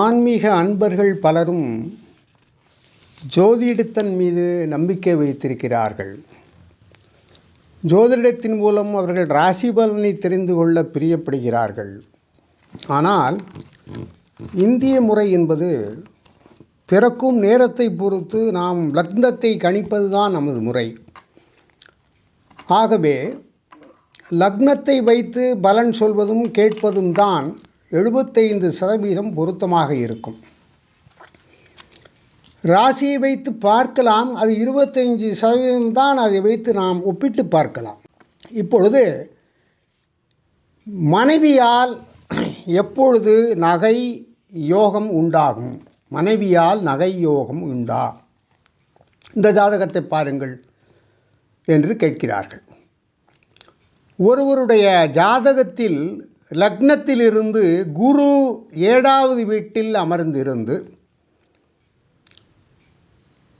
ஆன்மீக அன்பர்கள் பலரும் ஜோதிடத்தின் மீது நம்பிக்கை வைத்திருக்கிறார்கள். ஜோதிடத்தின் மூலம் அவர்கள் ராசி பலனை தெரிந்து கொள்ள பிரியப்படுகிறார்கள். ஆனால் இந்திய முறை என்பது பிறக்கும் நேரத்தை பொறுத்து நாம் லக்னத்தை கணிப்பது தான் நமது முறை. ஆகவே லக்னத்தை வைத்து பலன் சொல்வதும் கேட்பதும் தான் எழுபத்தைந்து சதவீதம் பொருத்தமாக இருக்கும். ராசியை வைத்து பார்க்கலாம். அது இருபத்தஞ்சு சதவீதம் தான் அதை வைத்து நாம் ஒப்பிட்டு பார்க்கலாம். இப்பொழுது மனைவியால் எப்பொழுது நகை யோகம் உண்டாகும்? மனைவியால் நகை யோகம் உண்டா? இந்த ஜாதகத்தை பாருங்கள் என்று கேட்கிறார்கள். ஒருவருடைய ஜாதகத்தில் லக்னத்திலிருந்து குரு ஏழாவது வீட்டில் அமர்ந்திருந்து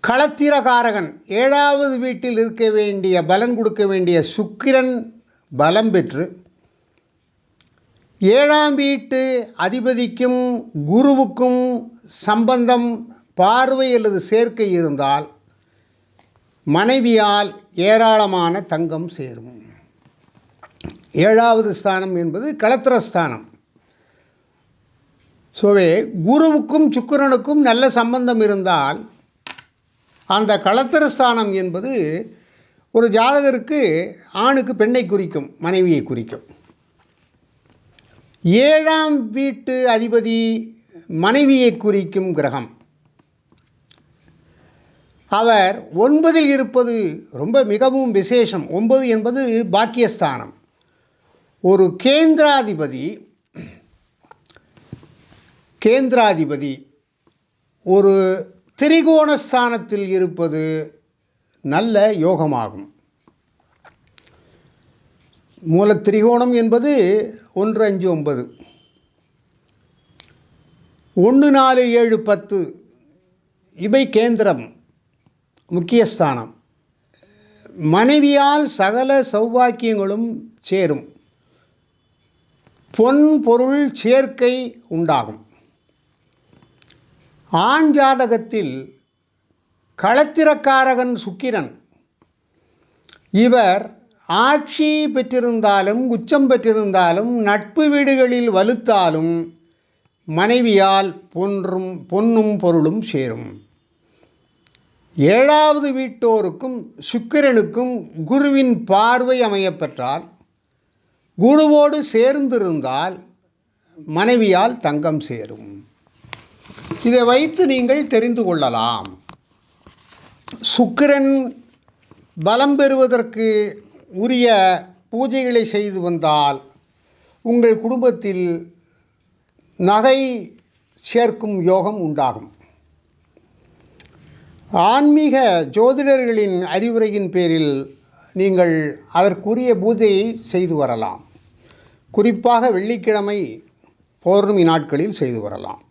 களத்திரகாரகன் ஏழாவது வீட்டில் இருக்க வேண்டிய பலன் கொடுக்க வேண்டிய சுக்கிரன் பலம் பெற்று ஏழாம் வீட்டு அதிபதிக்கும் குருவுக்கும் சம்பந்தம் பார்வை அல்லது சேர்க்கை இருந்தால் மனைவியால் ஏராளமான தங்கம் சேரும். ஏழாவது ஸ்தானம் என்பது கலத்திரஸ்தானம் ஸோவே குருவுக்கும் சுக்கிரனுக்கும் நல்ல சம்பந்தம் இருந்தால் அந்த கலத்திரஸ்தானம் என்பது ஒரு ஜாதகருக்கு ஆணுக்கு பெண்ணை குறிக்கும் மனைவியை குறிக்கும். ஏழாம் வீட்டு அதிபதி மனைவியை குறிக்கும் கிரகம். அவர் ஒன்பதில் இருப்பது ரொம்ப மிகவும் விசேஷம். ஒன்பது என்பது பாக்கியஸ்தானம். ஒரு கேந்திராதிபதி கேந்திராதிபதி ஒரு திரிகோணஸ்தானத்தில் இருப்பது நல்ல யோகமாகும். மூல திரிகோணம் என்பது ஒன்று அஞ்சு ஒன்பது. ஒன்று நாலு ஏழு பத்து. இவை கேந்திரம் முக்கியஸ்தானம். மனைவியால் சகல சௌபாக்கியங்களும் சேரும். பொன் பொருள் சேர்க்கை உண்டாகும். ஆண் ஜாதகத்தில் களத்திரக்காரகன் சுக்கிரன். இவர் ஆட்சி பெற்றிருந்தாலும் உச்சம் பெற்றிருந்தாலும் நட்பு வீடுகளில் வலுத்தாலும் மனைவியால் பொன்றும் பொன்னும் பொருளும் சேரும். ஏழாவது வீட்டோருக்கும் சுக்கிரனுக்கும் குருவின் பார்வை அமையப்பெற்றால் குருவோடு சேர்ந்திருந்தால் மனைவியால் தங்கம் சேரும். இதை வைத்து நீங்கள் தெரிந்து கொள்ளலாம். சுக்கிரன் பலம் பெறுவதற்கு உரிய பூஜைகளை செய்து வந்தால் உங்கள் குடும்பத்தில் நகை சேர்க்கும் யோகம் உண்டாகும். ஆன்மீக ஜோதிடர்களின் அறிவுரையின் பேரில் நீங்கள் அதற்குரிய பூஜையை செய்து வரலாம். குறிப்பாக வெள்ளிக்கிழமை பௌர்ணமி நாட்களில் செய்து வரலாம்.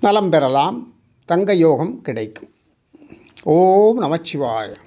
நலம் பெறலாம். தங்க யோகம் கிடைக்கும். ஓம் நமச்சிவாய.